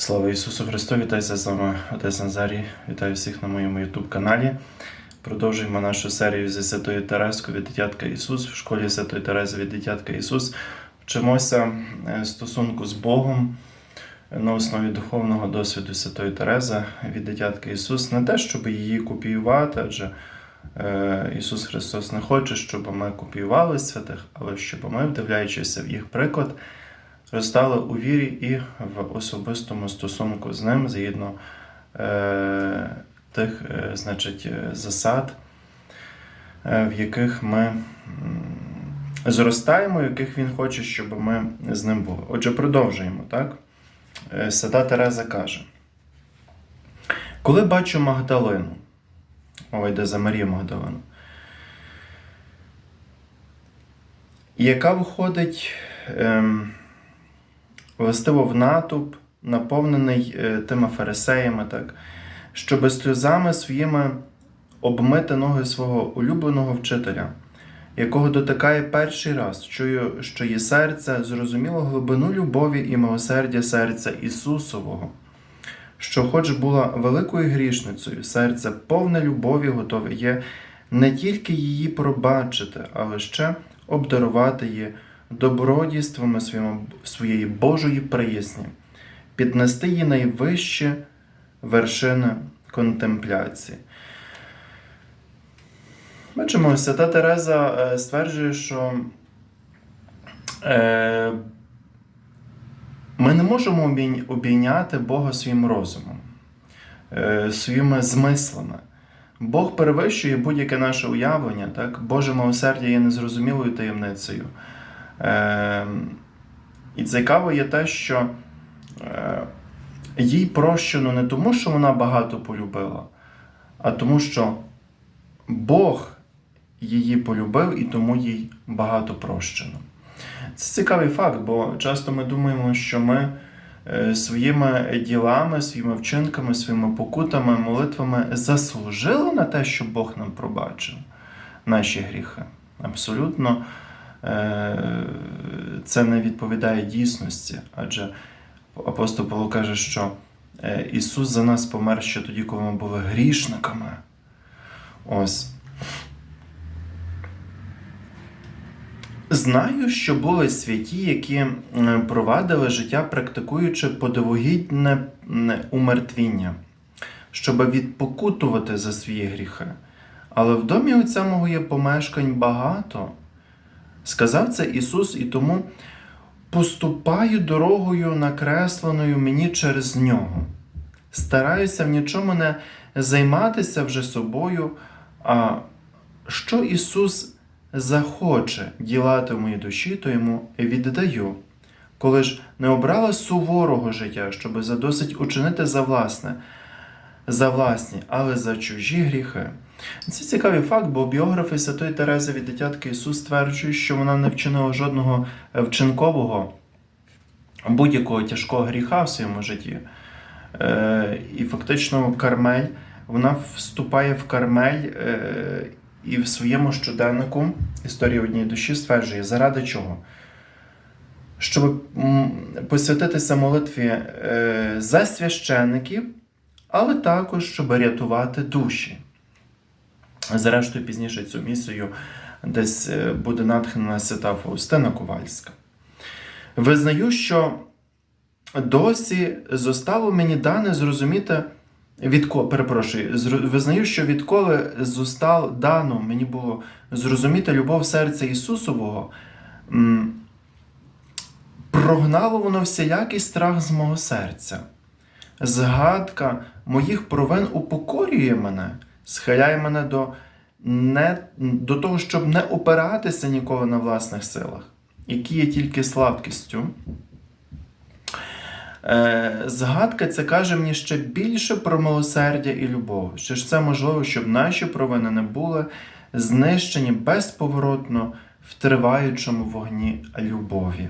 Слава Ісусу Христу! Вітайся з вами, Отець Назарій. Вітаю всіх на моєму YouTube каналі. Продовжуємо нашу серію зі Святою Терезкою від дитятка Ісус. В школі Святої Терези від дитятка Ісус. Вчимося е, стосунку з Богом на основі духовного досвіду Святої Терези від дитятка Ісус. Не те, щоб її копіювати, адже е, Ісус Христос не хоче, щоб ми копіювали святих, але щоб ми, вдивляючися в їх приклад, зростали у вірі і в особистому стосунку з ним згідно е, тих е, значить, засад, е, в яких ми зростаємо, яких він хоче, щоб ми з ним були. Отже, продовжуємо, так? Е, Свята Тереза каже: Коли бачу Магдалину, мова йде за Марію Магдалину, яка виходить. Ем, властиво в натовп, наповнений е, тими фарисеями, так, щоби сльозами своїми обмити ноги свого улюбленого вчителя, якого дотикає перший раз, чую, що її серце зрозуміло глибину любові і милосердя серця Ісусового, що, хоч була великою грішницею, серце повне любові готове є не тільки її пробачити, але ще обдарувати її добродійствами своєї Божої приязні, піднести її найвищі вершини контемпляції. Бачимо, свята Тереза е, стверджує, що е, ми не можемо обійняти Бога своїм розумом, е, своїми змислами. Бог перевищує будь-яке наше уявлення, так? Боже милосердя є незрозумілою таємницею. Е, і цікаво є те, що е, їй прощено не тому, що вона багато полюбила, а тому, що Бог її полюбив і тому їй багато прощено. Це цікавий факт, бо часто ми думаємо, що ми е, своїми ділами, своїми вчинками, своїми покутами, молитвами заслужили на те, щоб Бог нам пробачив наші гріхи. Абсолютно це не відповідає дійсності, адже апостол Павло каже, що е, Ісус за нас помер ще тоді, коли ми були грішниками. Ось. Знаю, що були святі, які е, провадили життя, практикуючи подовогідне умертвіння, щоб відпокутувати за свої гріхи. Але в домі Отця мого є помешкань багато. Сказав це Ісус, і тому поступаю дорогою, накресленою мені через нього. Стараюся в нічому не займатися вже собою, а що Ісус захоче ділати в моїй душі, то йому віддаю. Коли ж не обрала суворого життя, щоб задосить учинити за власне, за власні, але за чужі гріхи. Це цікавий факт, бо біографи Святої Терези від дитятки Ісус стверджують, що вона не вчинила жодного е, вчинкового будь-якого тяжкого гріха в своєму житті. Е, і фактично Кармель, вона вступає в Кармель е, і в своєму щоденнику історії однієї душі стверджує, заради чого? Щоб посвятитися молитві за священників, але також щоб рятувати душі. Зрештою, пізніше цю місію десь е, буде натхнена свята Фаустина Ковальська. Визнаю, що досі зостало мені дане зрозуміти, відко, перепрошую, визнаю, що відколи зостало дано мені було зрозуміти любов серця Ісусового, прогнало воно всілякий страх з мого серця. Згадка моїх провин упокорює мене, схиляє мене до, не, до того, щоб не опиратися ніколи на власних силах, які є тільки слабкістю. Е, згадка це каже мені ще більше про милосердя і любов. Що ж це можливо, щоб наші провини не були знищені безповоротно в триваючому вогні любові.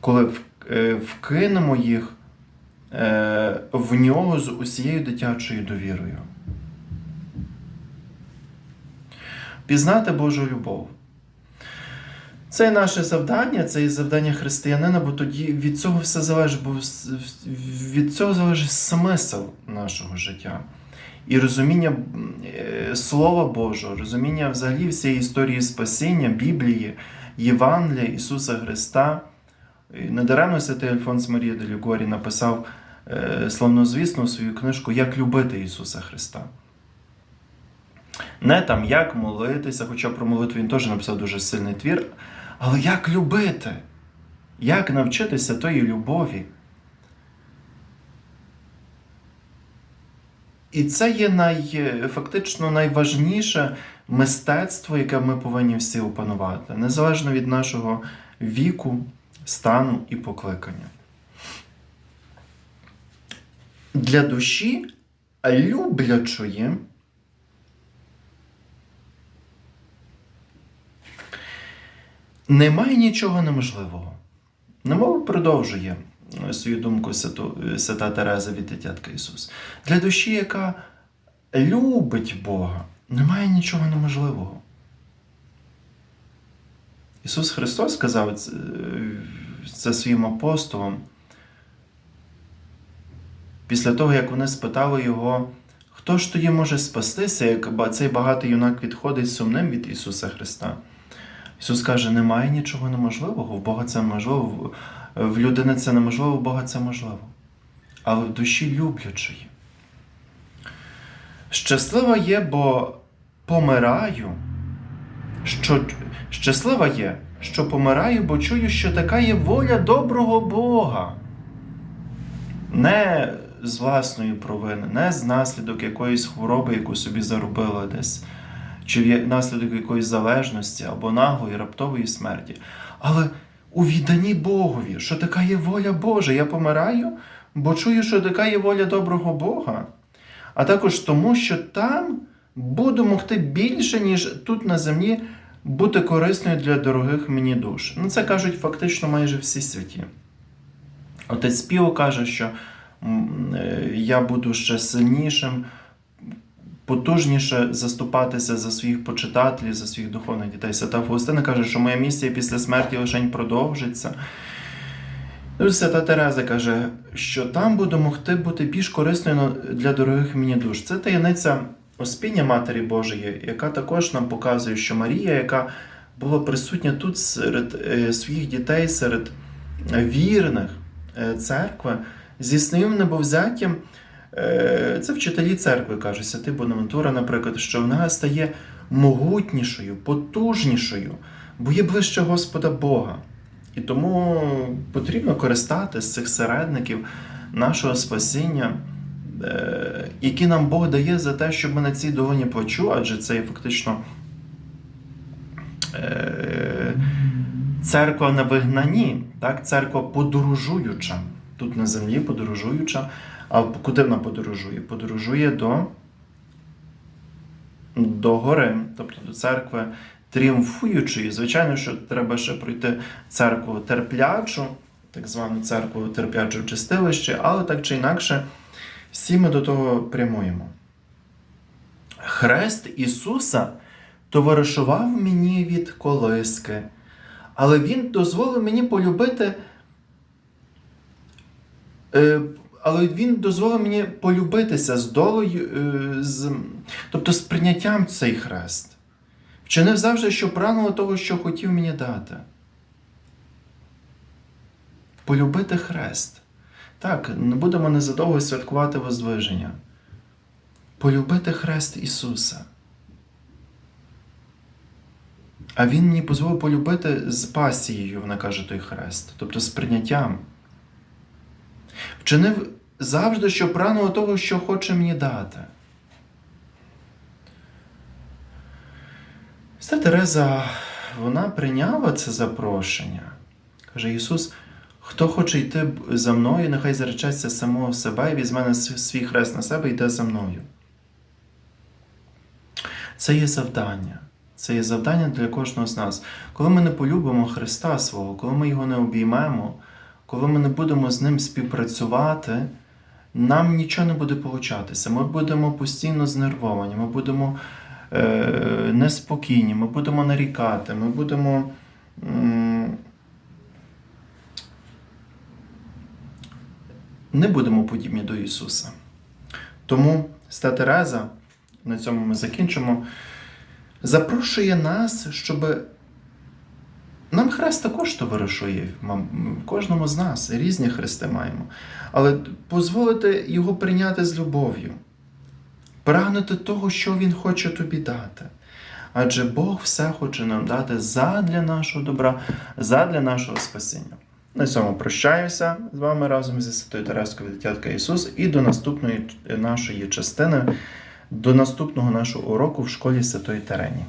Коли е, вкинемо їх в нього з усією дитячою довірою. Пізнати Божу любов. Це наше завдання, це і завдання християнина, бо тоді від цього все залежить, бо від цього залежить смисл нашого життя. І розуміння е, Слова Божого, розуміння взагалі всієї історії спасіння, Біблії, Євангелія Ісуса Христа. І Недаремно святий Альфонс Марія Делюгорі написав е, славнозвісну свою книжку Як любити Ісуса Христа. Не там як молитися, хоча про молитву він теж написав дуже сильний твір, але як любити, як навчитися тої любові. І це є най, фактично найважніше мистецтво, яке ми повинні всі опанувати, незалежно від нашого віку, стану і покликання. Для душі люблячої немає нічого неможливого. Немов продовжує свою думку святу, свята Тереза від дитятка Ісус. Для душі, яка любить Бога, немає нічого неможливого. Ісус Христос сказав це, це своїм апостолам. Після того, як вони спитали його, хто ж тоді може спастися, як цей багатий юнак відходить сумним від Ісуса Христа. Ісус каже, немає нічого неможливого, в Бога це можливо, в- людини це неможливо, в Бога це можливо. Але в душі люблячої. Щаслива є, бо помираю. Що... Щаслива є, що помираю, бо чую, що така є воля доброго Бога. Не з власної провини, не з наслідок якоїсь хвороби, яку собі заробила десь, чи в наслідок якоїсь залежності або наглої, раптової смерті. Але у відданні Богові, що така є воля Божа. Я помираю, бо чую, що така є воля доброго Бога. А також тому, що там буду могти більше, ніж тут на землі, бути корисною для дорогих мені душ. Ну, це кажуть фактично майже всі святі. Отець Піо каже, що я буду ще сильнішим, потужніше заступатися за своїх почитателів, за своїх духовних дітей. Свята Фаустина каже, що моя місія після смерті лишень продовжиться. Ну, Свята Тереза каже, що там буду могти бути більш корисною для дорогих мені душ. Це таємниця Оспіння Матері Божої, яка також нам показує, що Марія, яка була присутня тут серед е, своїх дітей, серед е, вірних е, церкви, зі своїм небовзяттям, е, це вчителі церкви кажуть, святий Бонавентура, наприклад, що вона стає могутнішою, потужнішою, бо є ближче Господа Бога. І тому потрібно користатися з цих середників нашого спасіння, е, які нам Бог дає за те, щоб ми на цій долині плачу, адже це є фактично е, церква на вигнанні, так? церква подорожуюча. Тут на землі подорожуюча. А куди вона подорожує? Подорожує до, до гори, тобто до церкви тріумфуючої. Звичайно, що треба ще пройти церкву терплячу, так звану церкву терплячу в але так чи інакше, всі ми до того прямуємо. Хрест Ісуса товаришував мені від колиски, але Він дозволив мені полюбити. Е, Але він дозволив мені полюбитися з долею, е, з, тобто з прийняттям цей хрест. Вчинив завжди, що прагнуло того, що хотів мені дати. Полюбити хрест. Так, не будемо незадовго святкувати Воздвиження. Полюбити хрест Ісуса. А Він мені дозволив полюбити з пасією, вона каже той хрест, тобто з прийняттям. Вчинив завжди, що прагнуло того, що хоче мені дати. Свята Тереза, вона прийняла це запрошення. Каже Ісус, хто хоче йти за мною, нехай заречеться самого себе і візьме на свій хрест на себе і йде за мною. Це є завдання. Це є завдання для кожного з нас. Коли ми не полюбимо Христа свого, коли ми його не обіймемо, коли ми не будемо з ним співпрацювати, нам нічого не буде получатися. Ми будемо постійно знервовані, ми будемо е, неспокійні, ми будемо нарікати, ми будемо м, не будемо подібні до Ісуса. Тому Ста Тереза, на цьому ми закінчимо, запрошує нас, щоб нам хрест також товаришує, кожному з нас різні хрести маємо. Але дозволити його прийняти з любов'ю, прагнути того, що Він хоче тобі дати. Адже Бог все хоче нам дати задля нашого добра, задля нашого спасіння. На цьому прощаюся з вами разом зі Святою Терескою від Дитятка Ісус і до наступної нашої частини, до наступного нашого уроку в школі Святої Терені.